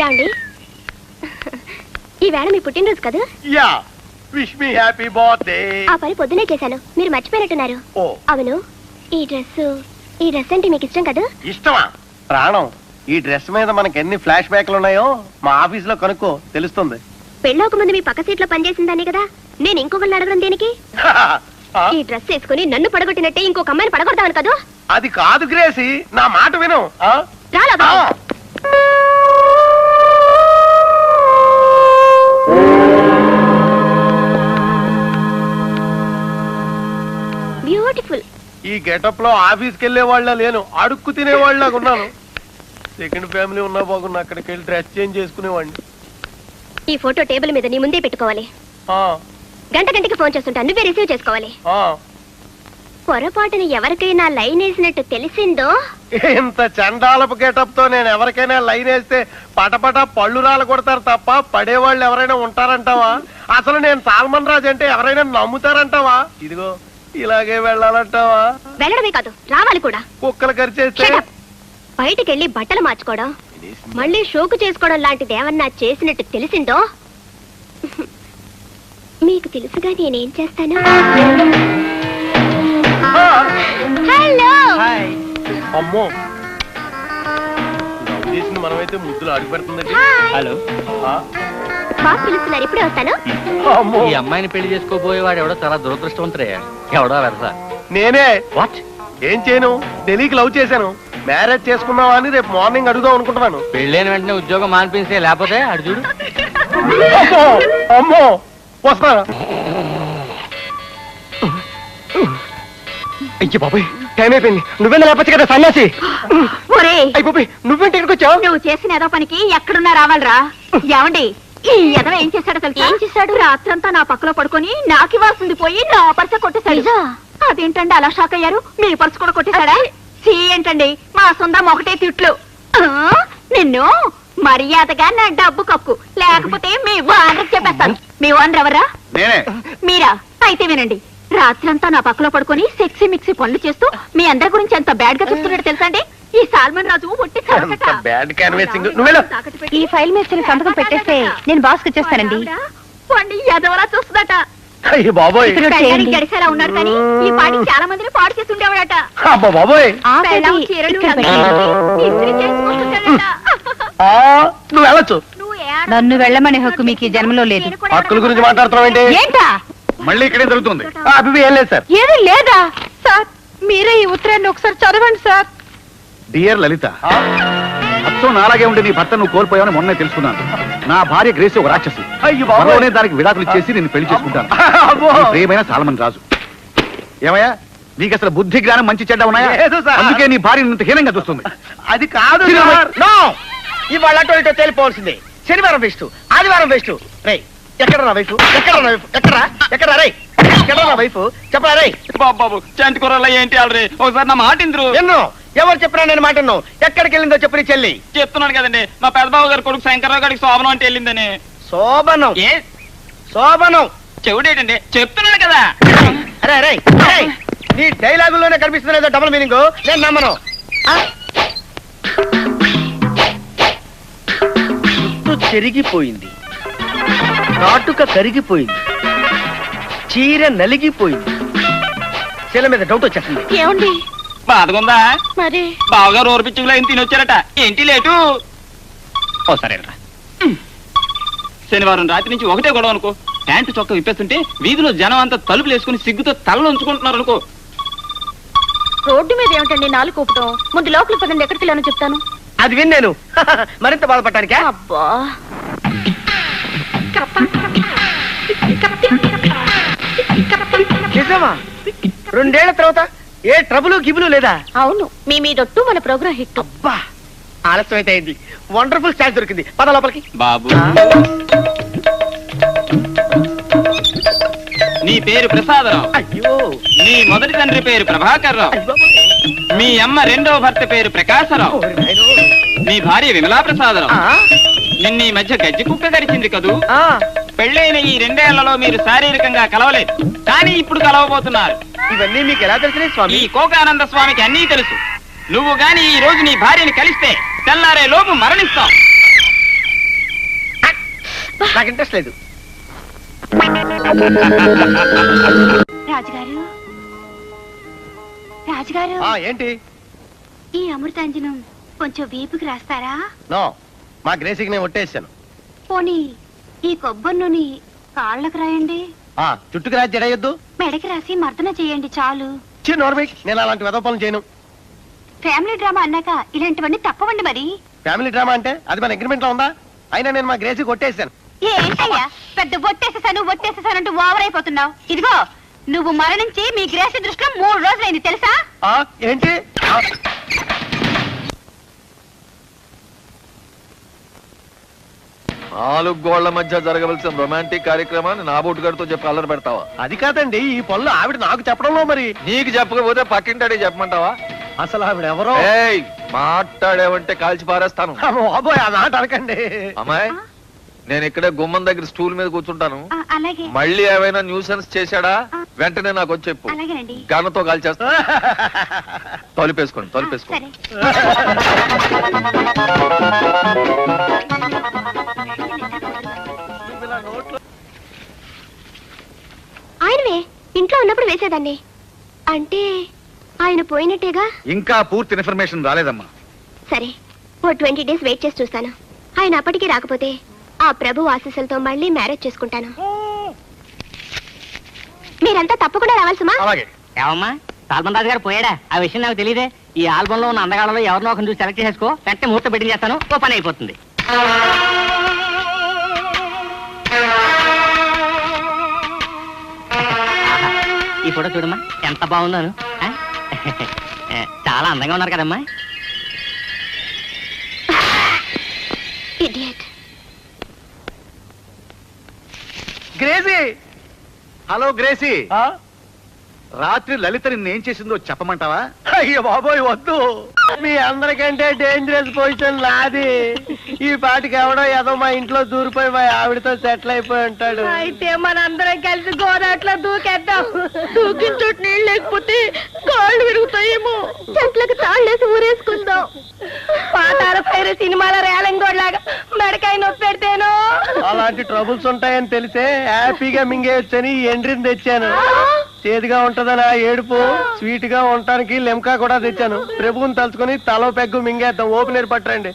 యాండి ఈవేళ మీ పుట్టినరోజు కదా? యా విష్ మీ హ్యాపీ బర్త్డే. ఆ పని పొద్దునే చేశాను. మీరు మర్చిపోయినట్టున్నారు. ఓ. అవును. ఈ డ్రెస్ ఈ డ్రెస్ అంటే మీకు ఇష్టం కదా? ఇష్టమా? ప్రాణం. ఈ డ్రెస్ మీద మనకి ఎన్ని ఫ్లాష్ బ్యాక్లు ఉన్నాయో మా ఆఫీస్లో కనుక్కో తెలుస్తుంది. పెళ్ళోక ముందు మీ పక్క సీట్లో పనిచేసిందాన్ని కదా? నేను ఇంకొకరిని అడగడం దేనికి? ఈ డ్రెస్ వేసుకుని నన్ను పడగొట్టినట్టే ఇంకొక అమ్మాయిని పడగొడతాను కదా? అది కాదు గ్రేసి. నా మాట విను? రాలా ఈ గెటప్లో ఆఫీస్కి వెళ్ళే వాళ్ళ లేను. అడుక్కు తినే వాళ్ళగా ఉన్నాను. సెకండ్ ఫ్యామిలీ ఉన్నా బాగున్నా అక్కడికి వెళ్ళి డ్రెస్ చేంజ్ చేసుకునేవాడిని. ఈ ఫోటో టేబుల్ మీద నీ ముందే పెట్టుకోవాలి. ఆ, గంట గంటకి ఫోన్ చేస్తుంటా నువ్వే రిసీవ్ చేసుకోవాలి. ఆ. పొరపాటున ఎవరికైనా లైన్ వేసినట్టు తెలిసిందో? ఇంత చండాలపు గెటప్తో నేను ఎవరికైనా లైన్ వేస్తే పటపట పళ్ళు రాలు కొడతారు తప్ప పడేవాళ్ళు ఎవరైనా ఉంటారంటావా? అసలు నేను సాల్మన్ రాజ్ అంటే ఎవరైనా నమ్ముతారంటావా? ఇదిగో ఇలాగే వెళ్ళాలంటావా? వెళ్ళడమే కాదు రావాలి కూడా. కుక్కలు up. బయటికెళ్ళి బట్టలు మార్చుకోవడం మళ్ళీ షోకు చేసుకోవడం లాంటిది ఏమన్నా చేసినట్టు తెలిసిందో? మీకు తెలుసుగా నేనేం చేస్తాను? హలో అమ్మో. మనమైతే ముద్దులు అడుగు పెడుతుందండి. హలో బాస్ పిలుస్తున్నారు. ఇప్పుడే వస్తాను? అమ్మో. ఈ అమ్మాయిని పెళ్ళి చేసుకోబోయేవాడు ఎవడో చాలా దురదృష్టవంతుడే. ఎవడో వెరసా. నేనే. వాట్ ఏం చేయను? తెలియక లవ్ చేశాను. మ్యారేజ్ చేసుకున్నావా అని రేపు మార్నింగ్ అడుగుదాం అనుకుంటున్నాను. పెళ్ళైన వెంటనే ఉద్యోగం మానిపించే లేకపోతే అడు చూడు. అమ్మో. అమ్మో. వస్తాను అయ్యి బాబాయ్ టైం అయిపోయింది. నువ్వెందుకు లేకపోతే కదా సన్యాసి? ఒరే అయ్యి బాబాయ్ నువ్వేంటి ఇక్కడికి వచ్చావు? నువ్వు చేసిన ఏదో పనికి ఎక్కడున్నా రావాలరా. ఏమండి? ఈ ఎదవ ఏం చేశాడో తెలుసా? ఏం చేశాడు? రాత్రంతా నా పక్కలో పడుకొని నాకు ఇవ్వాల్సింది పోయి నా పర్స కొట్టేశాడు? అదేంటండి అలా షాక్ అయ్యారు? మీ పర్సు కూడా కొట్టేశాడా? సీ ఏంటండి? మా సొంతం ఒకటే తిట్లు. ఆ, నిన్ను మర్యాదగా నా డబ్బు కక్కు లేకపోతే మీ ఓనర్ చెప్పేస్తాను. మీ ఓనర్ ఎవరా? నేనే. మీరా? అయితే వినండి. రాత్రంతా నా పక్కలో పడుకొని సెక్సీ మిక్సీ పనులు చేస్తూ మీ అందరి గురించి ఎంత బ్యాడ్గా చూస్తున్నాడు తెలుసా అండి? ఈ సాల్మన్ రాజు ఒట్టి ఎంత బ్యాడ్ క్యాన్వేసింగ్ నువ్వెళ్ళు. ఈ ఫైల్ మీద చిన్న సంతకం పెట్టేస్తే నేను బాస్ ఇచ్చేస్తానండి పండి ఎదవలా చూస్తుందట. అయ్యి బాబోయ్. పెళ్ళానికి గడిసేలా ఉన్నాడు కానీ ఈ పాటి చాలా మందిని పాడు చేసి ఉండేవాడట అబ్బా బాబోయ్. పెళ్ళాం చీరలు రంగులు ఇస్త్రీ చేసుకుంటుంటాడట. ఆ, నువ్వు వెళ్ళొచ్చు. నువ్వు ఏడ- నన్ను వెళ్ళమనే హక్కు మీకు ఈ జన్మలో లేదు. నేను కూడా హక్కుల గురించి మాట్లాడుతున్నావు ఏంటి? ఏంటా? మళ్ళీ ఇక్కడే జరుగుతుంది. అభివి ఏం లేదు సార్. ఏది లేదా? సార్ మీరే ఈ ఉత్తరాన్ని ఒకసారి చదవండి సార్. డియర్ లలిత అచ్చం నాలాగే ఉండి నీ భర్త నువ్వు కోల్పోయావని మొన్నే తెలుసుకున్నాను. నా భార్య గ్రేసి ఒక రాక్షసి. అయ్యో బాబోయ్. త్వరలోనే దానికి విడాకులు ఇచ్చేసి నేను పెళ్ళి చేసుకుంటాను. అబ్బో. నీ ప్రియమైన సాలమన్ రాజు. ఏమయ్యా? నీకు అసలు బుద్ధి జ్ఞానం మంచి చెడ్డ ఉన్నాయా. అందుకే నీ భార్య ఇంత హీనంగా చూస్తుంది. అది కాదు ఇవాళ అటు ఇటు తేలిపోవాల్సిందే. శనివారం వేస్ట్. ఆదివారం వేస్ట్. రే ఎక్కడ నా వైఫ్? ఎక్కడ నా వైఫ్? ఎక్కడ ఎక్కడ రే ఎక్కడ నా వైఫ్? చెప్పరా రే బాబు బాబు చంటి కూరల్లో ఏంటి ఆల్రెడీ? ఒకసారి నా మాట ఇంద్రు. ఎన్నో? ఎవరు చెప్పినా నేను మాట విన్ను. ఎక్కడికి వెళ్ళిందో చెప్పు నీ చెల్లి. చెప్తున్నాను కదండి. మా పెద్దబాబు గారి కొడుకు శంకర్రావు గారికి శోభనం అంటే వెళ్ళిందని. శోభనం. ఏ? శోభనం. చెవుడేటండి చెప్తున్నాను కదా. అరే రే రే నీ డైలాగుల్లోనే కనిపిస్తుంది ఏదో డబుల్ మీనింగ్ నేను నమ్మను? జుట్టు చెరిగిపోయింది. నాటుక కరిగిపోయింది. చీర నలిగిపోయింది. చీల మీద డౌట్ వచ్చేస్తుంది. ఏమండి? బాధగుందా? మరి? బావగారు ఓర్పిచ్చుకులో ఏం తినొచ్చారట. ఏంటి లేటు? ఓ సరే శనివారం రాత్రి నుంచి ఒకటే గొడవ అనుకో. ప్యాంటు చొక్క విప్పేస్తుంటే వీధిలో జనం అంతా తలుపులు వేసుకుని సిగ్గుతో తలలు ఉంచుకుంటున్నారు అనుకో. రోడ్డు మీద ఏమిటండి నాలుగు కూపటం ముందు లోపలికి పదండి ఎక్కడికి వెళ్ళానో చెప్తాను. అది విన్ నేను. మరింత బాధపడటానికా? అబ్బా. నిజమా? రెండేళ్ళ తర్వాత ఏ ట్రబుల్ గిబులు లేదా? అవును మీ మీదొట్టు మన ప్రోగ్రాం హిట్. అబ్బా! ఆలస్యం అయితే అయింది వండర్ఫుల్ ఛాన్స్ దొరికింది. పద లోపలికి. బాబు. నీ పేరు ప్రసాదరావు. అయ్యో! నీ మొదటి తండ్రి పేరు ప్రభాకర్ రావు. అయ్య. మీ అమ్మ రెండవ భర్త పేరు ప్రకాశరావు. ఓరి నాయనో. నీ భార్య విమలా ప్రసాదరావు. ఆ, నిన్న ఈ మధ్య గజ్జి కుక్క గడిచింది కదూ? ఆ, పెళ్ళైన ఈ రెండేళ్ళలో మీరు శారీరకంగా కలవలేదు. కానీ ఇప్పుడు కలవబోతున్నారు. ఇవన్నీ మీకు ఎలా తెలిసినాయి ఈ స్వామి కోకానంద స్వామికి అన్నీ తెలుసు. నువ్వు గాని ఈ రోజు నీ భార్యని కలిస్తే తెల్లారే లోపు మరణిస్తావు. నాకు ఇంట్రెస్ట్ లేదు. రాజుగారు? రాజుగారు? ఆ ఏంటి? ఈ అమృతాంజనం కొంచెం వీపుకి రాస్తారా? నో మా గ్రేసీకి నేను ఒట్టేసాను. పోనీ ఈ కొబ్బరి నూనె కాళ్ళకు రాయండి. ఆ చుట్టుకు రాజు జడయొద్దు మెడకి రాసి మర్దన చేయండి చాలు. నేను అలాంటి పనులు చేయను. ఫ్యామిలీ డ్రామా అన్నాక ఇలాంటివన్నీ తప్పవండి మరి. ఫ్యామిలీ డ్రామా అంటే అది మన అగ్రిమెంట్లో ఉందా? అయినా నేను మా గ్రేసీ కొట్టేశాను. ఏంటయ్యా? పెద్ద ఒట్టేసేసాను ఒట్టేసేసానంటూ ఓవర్ అయిపోతున్నావు ఇదిగో నువ్వు మరణించి మీ గ్రేసి దృష్టిలో మూడు రోజులైంది తెలుసా? ఆ ఏంటి? ఆ, నాలుగు గోళ్ళ మధ్య జరగవలసిన రొమాంటిక్ కార్యక్రమాన్ని నా బోటుగాడితో చెప్పి అల్లరి పెడతావా? అది కాదండి ఈ పనులు ఆవిడ నాకు చెప్పడంలో మరి. నీకు చెప్పకపోతే పక్కింటాడే చెప్పమంటావా? అసలు ఆవిడ ఎవరో? ఏయ్ మాట్లాడేవంటే కాల్చి పారేస్తాను. బాబోయ్ ఆ మాట అనకండి. అమ్మాయి నేను ఇక్కడే గుమ్మం దగ్గర స్టూల్ మీద కూర్చుంటాను. ఆ, అలాగే. మళ్ళీ ఏమైనా న్యూసెన్స్ చేశాడా? వెంటనే నాకు వచ్చి చెప్పు. అలాగేనండి. గన్నతో కాల్చేస్తా. తలుపేసుకోండి తలుపేసుకోండి. సరే. ఆయనవే ఇంట్లో ఉన్నప్పుడు వేసేదాన్ని. అంటే ఆయన పోయినట్టేగా? ఇంకా పూర్తి ఇన్ఫర్మేషన్ రాలేదమ్మా. సరే ఓ ట్వంటీ డేస్ వెయిట్ చేసి చూస్తాను. ఆయన అప్పటికి రాకపోతే ఆ ప్రభు ఆశీస్సులతో మళ్ళీ మ్యారేజ్ చేసుకుంటాను. మీరంతా తప్పకుండా రావాలి సుమా. అలాగే. ఏమమ్మా? సాల్మన్ రాజు గారు పోయాడా? ఆ విషయం నాకు తెలియదే. ఈ ఆల్బమ్లో ఉన్న అందగాళ్ళలో ఎవరినో ఒకరిని చూసి సెలెక్ట్ చేసుకో వెంటనే ముహూర్తం పెట్టింగ్ చేస్తాను ఓ పని అయిపోతుంది. ఈ ఫోటో చూడమ్మా. ఎంత బాగుందోను ఆ? చాలా అందంగా ఉన్నారు కదమ్మా. Idiot Gracie! Hello Gracie. ఆ? రాత్రి లలిత నిన్ను ఏం చేసిందో చెప్పమంటావా? అయ్యో బాబోయ్ వద్దు. మీ అందరికంటే డేంజరస్ పొజిషన్ నాది. ఈ పాటికి ఎవడో ఏదో మా ఇంట్లో దూరిపోయి మా ఆవిడతో సెటిల్ అయిపోయి ఉంటాడు. అయితే మనందరం కలిసి గోదాట్లో దూకేద్దాం. దూకిన చోటు నీళ్ళు లేకపోతే కాళ్ళు విరుగుతాయేమో. చెట్లకు తాళ్ళేసి ఊరేసుకుందాం. పాతాల పైరు సినిమాల రేలంగోడ్లాగా మెడకాయ నొప్పి పెడితేనో? అలాంటి ట్రబుల్స్ ఉంటాయని తెలిసే హ్యాపీగా మింగేయొచ్చని ఎండ్రిని తెచ్చాను. చేదుగా ఉంటదనా ఏడుపు? స్వీట్గా ఉండటానికి లెమ్కా కూడా తెచ్చాను. ప్రభువుని తలుచుకుని తలో పెగ్గు మింగేద్దాం. ఓపెనర్ పట్టరండి.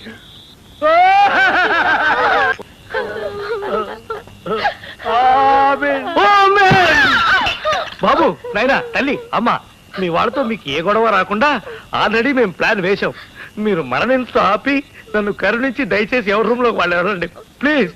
బాబు నాయనా తల్లి అమ్మ మీ వాళ్ళతో మీకు ఏ గొడవ రాకుండా ఆల్రెడీ మేము ప్లాన్ వేశాం. మీరు మరణించు ఆపి నన్ను కరుణించి దయచేసి ఎవరి రూమ్ వాళ్ళు ఎవరండి ప్లీజ్.